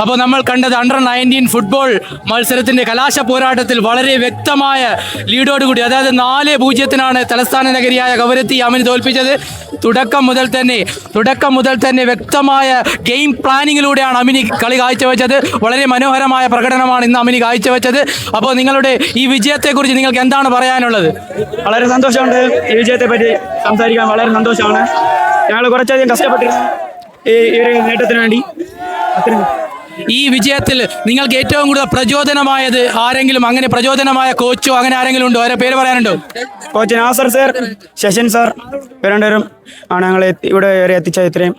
അപ്പോൾ നമ്മൾ കണ്ടത് അണ്ടർ നയന്റീൻ ഫുട്ബോൾ മത്സരത്തിന്റെ കലാശ പോരാട്ടത്തിൽ വളരെ വ്യക്തമായ ലീഡോടുകൂടി അതായത് നാല് പൂജ്യത്തിനാണ് തലസ്ഥാന നഗരിയായ കവരത്തി അമിന് തോൽപ്പിച്ചത്. തുടക്കം മുതൽ തന്നെ തുടക്കം മുതൽ തന്നെ വ്യക്തമായ ഗെയിം പ്ലാനിങ്ങിലൂടെയാണ് അമിനി കളി കാഴ്ചവെച്ചത്. വളരെ മനോഹരമായ പ്രകടനമാണ് ഇന്ന് അമിനി കാഴ്ചവെച്ചത്. അപ്പോൾ നിങ്ങളുടെ ഈ വിജയത്തെക്കുറിച്ച് നിങ്ങൾക്ക് എന്താണ് പറയാനുള്ളത്? വളരെ സന്തോഷമുണ്ട് ഈ വിജയത്തെ പറ്റി സംസാരിക്കാൻ വളരെ സന്തോഷമാണ്. ഞങ്ങൾ കുറച്ചധികം കഷ്ടപ്പെട്ടിരുന്നു. ഈ നേട്ടത്തിന് വേണ്ടി ഈ വിജയത്തിൽ നിങ്ങൾക്ക് ഏറ്റവും കൂടുതൽ പ്രചോദനമായത് ആരെങ്കിലും? അങ്ങനെ പ്രചോദനമായ കോച്ചോ അങ്ങനെ ആരെങ്കിലും ഉണ്ടോ? അവരെ പേര് പറയാനുണ്ടോ? Coach Nasar sir Sasan sir രണ്ടുപേരും ആണ് ഞങ്ങളെ ഇവിടെ വരെ എത്തിച്ച ഇത്രയും.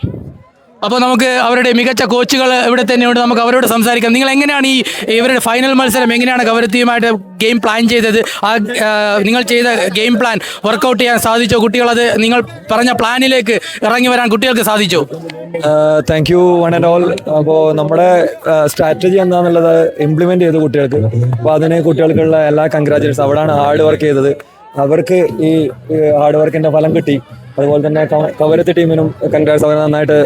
അപ്പോൾ നമുക്ക് അവരുടെ മികച്ച കോച്ചുകൾ ഇവിടെ തന്നെയുണ്ട്. നമുക്ക് അവരോട് സംസാരിക്കാം. നിങ്ങൾ എങ്ങനെയാണ് ഈ ഇവരുടെ ഫൈനൽ മത്സരം എങ്ങനെയാണ് കവരത്തിയുമായിട്ട് ഗെയിം പ്ലാൻ ചെയ്തത്? ആ നിങ്ങൾ ചെയ്ത ഗെയിം പ്ലാൻ വർക്കൗട്ട് ചെയ്യാൻ സാധിച്ചോ? കുട്ടികളത് നിങ്ങൾ പറഞ്ഞ പ്ലാനിലേക്ക് ഇറങ്ങി വരാൻ കുട്ടികൾക്ക് സാധിച്ചോ? Thank you one and all അപ്പോൾ നമ്മുടെ സ്ട്രാറ്റജി എന്താണെന്നുള്ളത് ഇംപ്ലിമെന്റ് ചെയ്തു കുട്ടികൾക്ക്. അപ്പോൾ അതിന് കുട്ടികൾക്കുള്ള എല്ലാ കൺഗ്രാറ്റുലേഷൻസ് അവിടെയാണ് ഹാർഡ് വർക്ക് ചെയ്തത്. അവർക്ക് ഈ ഹാർഡ് വർക്കിന്റെ ഫലം കിട്ടി. അതുപോലെ തന്നെ കവരത്തി ടീമിനും കൺഗ്രാറ്റ്സ് അവരെ നന്നായിട്ട്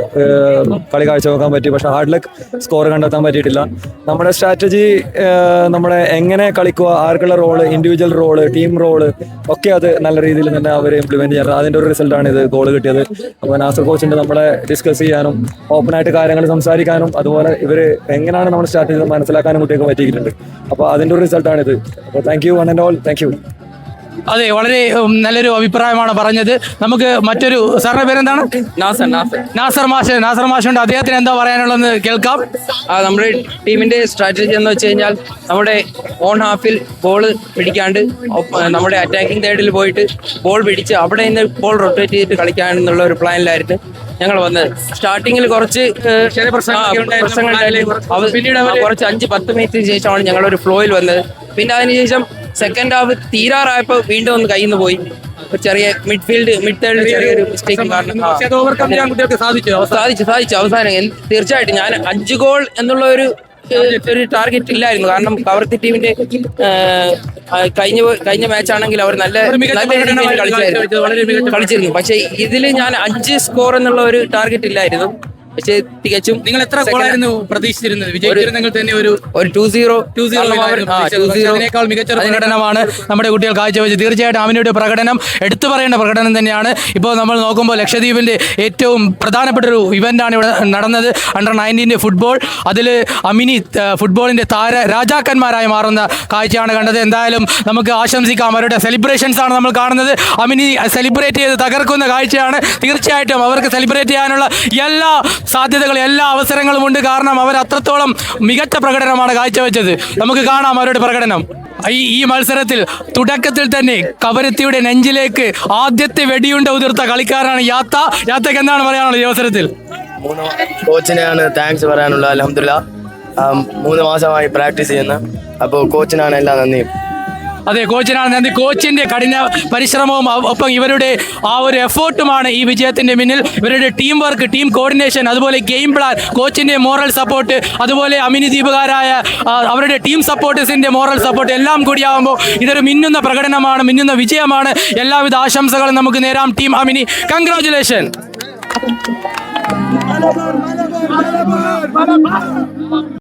കളി കാഴ്ചവെക്കാൻ പറ്റി. പക്ഷെ ഹാർഡ് ലക്ക് സ്കോർ കണ്ടെത്താൻ പറ്റിയിട്ടില്ല. നമ്മുടെ സ്ട്രാറ്റജി നമ്മുടെ എങ്ങനെ കളിക്കുക ആർക്കുള്ള role individual role team role ഒക്കെ അത് നല്ല രീതിയിൽ തന്നെ അവർ ഇംപ്ലിമെന്റ് ചെയ്യാറ്. അതിന്റെ ഒരു റിസൾട്ടാണ് ഇത് ഗോൾ കിട്ടിയത്. അപ്പോൾ നാസർ കോച്ചിന്റെ നമ്മളെ ഡിസ്കസ് ചെയ്യാനും ഓപ്പണായിട്ട് കാര്യങ്ങൾ സംസാരിക്കാനും അതുപോലെ ഇവർ എങ്ങനെയാണ് നമ്മുടെ സ്ട്രാറ്റജി മനസ്സിലാക്കാനും കുട്ടികൾക്ക് പറ്റിയിട്ടുണ്ട്. അപ്പോൾ അതിന്റെ ഒരു റിസൾട്ടാണ് ഇത് അപ്പോൾ thank you one and all thank you അതെ വളരെ നല്ലൊരു അഭിപ്രായമാണ് പറഞ്ഞത്. നമുക്ക് മറ്റൊരു സാറിന്റെ പേരെന്താണ്? നാസർ നാസർ. നാസർ മാഷ് നാസർ മാഷുണ്ട് അദ്ദേഹത്തിന് എന്താ പറയാനുള്ളതെന്ന് കേൾക്കാം. നമ്മുടെ ടീമിന്റെ സ്ട്രാറ്റജി എന്ന് വെച്ച് കഴിഞ്ഞാൽ നമ്മുടെ ഓൺ ഹാഫിൽ ബോൾ പിടിക്കാണ്ട് നമ്മുടെ അറ്റാക്കിംഗ് തേർഡിൽ പോയിട്ട് ബോൾ പിടിച്ച് അവിടെ നിന്ന് ബോൾ റൊട്ടേറ്റ് ചെയ്തിട്ട് കളിക്കാൻ എന്നുള്ള ഒരു പ്ലാനിലായിരുന്നു ഞങ്ങൾ വന്നത്. സ്റ്റാർട്ടിങ്ങിൽ കുറച്ച് പ്രശ്നങ്ങൾ. പിന്നീട് കുറച്ച് അഞ്ച് പത്ത് മിനിറ്റിന് ശേഷമാണ് ഞങ്ങൾ ഒരു ഫ്ലോയിൽ വന്നത്. പിന്നെ അതിനുശേഷം സെക്കൻഡ് ഹാഫ് തീരാറായപ്പോൾ വീണ്ടും ഒന്ന് കയ്യിൽ നിന്ന് പോയി. ഒരു ചെറിയ മിഡ്ഫീൽഡ് മിഡ് തേർഡിൽ ചെറിയൊരു മിസ്റ്റേക്ക് കാരണം സാധിച്ചോ. സാധിച്ചു അവസാനം. തീർച്ചയായിട്ടും ഞാൻ അഞ്ച് ഗോൾ എന്നുള്ള ഒരു ഒരു ടാർഗറ്റ് ഇല്ലായിരുന്നു. കാരണം കവർത്തി ടീമിന്റെ കഴിഞ്ഞ കഴിഞ്ഞ മാച്ച് ആണെങ്കിൽ അവർ നല്ല നല്ല രീതിയിൽ കളിച്ചായിരുന്നു. കളിച്ചിരുന്നു. പക്ഷേ ഇതിൽ ഞാൻ അഞ്ച് സ്കോർ എന്നുള്ള ഒരു ടാർഗറ്റ് ഇല്ലായിരുന്നു. പക്ഷേ തികച്ചും നിങ്ങൾ എത്ര ഗോളായിരുന്നു പ്രതീക്ഷിച്ചിരുന്നത്? വിജയിച്ചിരുന്നെങ്കിൽ തന്നെ ഒരു ഒരു ടു സീറോ ടു സീറോ അതിനേക്കാൾ മികച്ച പ്രകടനമാണ് നമ്മുടെ കുട്ടികൾ കാഴ്ചവെച്ചത് തീർച്ചയായിട്ടും അവനയുടെ പ്രകടനം എടുത്തു പറയേണ്ട പ്രകടനം തന്നെയാണ്. ഇപ്പോൾ നമ്മൾ നോക്കുമ്പോൾ ലക്ഷദ്വീപിന്റെ ഏറ്റവും പ്രധാനപ്പെട്ട ഒരു ഇവന്റാണ് ഇവിടെ നടന്നത്. അണ്ടർ നയന്റീന്റെ ഫുട്ബോൾ അതിൽ അമിനി ഫുട്ബോളിന്റെ താര രാജാക്കന്മാരായി മാറുന്ന കാഴ്ചയാണ് കണ്ടത്. എന്തായാലും നമുക്ക് ആശംസിക്കാം. അവരുടെ സെലിബ്രേഷൻസ് ആണ് നമ്മൾ കാണുന്നത്. അമിനി സെലിബ്രേറ്റ് ചെയ്ത് തകർക്കുന്ന കാഴ്ചയാണ്. തീർച്ചയായിട്ടും അവർക്ക് സെലിബ്രേറ്റ് ചെയ്യാനുള്ള എല്ലാ സാധ്യതകളും എല്ലാ അവസരങ്ങളും ഉണ്ട്. കാരണം അവർ അത്രത്തോളം മികച്ച പ്രകടനമാണ് കാഴ്ചവെച്ചത്. നമുക്ക് കാണാം അവരുടെ പ്രകടനം. ഈ ഈ മത്സരത്തിൽ തുടക്കത്തിൽ തന്നെ കവരത്തിയുടെ നെഞ്ചിലേക്ക് ആദ്യത്തെ വെടിയുണ്ട ഉതിർത്ത കളിക്കാരാണ് യാത്ത. യാത്തക്ക് എന്താണ് പറയാനുള്ളത് ഈ അവസരത്തിൽ? കോച്ചിനെയാണ് താങ്ക്സ് പറയാനുള്ളത് അലഹമില്ല മൂന്ന് മാസമായി പ്രാക്ടീസ് ചെയ്യുന്ന. അപ്പോൾ കോച്ചിനാണ് എല്ലാം നന്ദി അതെ കോച്ചിനാണ്. നന്ദി. കോച്ചിന്റെ കഠിന പരിശ്രമവും ഒപ്പം ഇവരുടെ ആ ഒരു എഫേർട്ടുമാണ് ഈ വിജയത്തിന്റെ മുന്നിൽ ഇവരുടെ ടീം വർക്ക് ടീം കോർഡിനേഷൻ അതുപോലെ ഗെയിം പ്ലാൻ കോച്ചിന്റെ മോറൽ സപ്പോർട്ട് അതുപോലെ അമിനി ദീപകാരായ അവരുടെ ടീം സപ്പോർട്ടേഴ്സിന്റെ മോറൽ സപ്പോർട്ട് എല്ലാം കൂടിയാകുമ്പോൾ ഇതൊരു മിന്നുന്ന പ്രകടനമാണ് മിന്നുന്ന വിജയമാണ്. എല്ലാവിധ ആശംസകളും നമുക്ക് നേരാം. Team Amini congratulation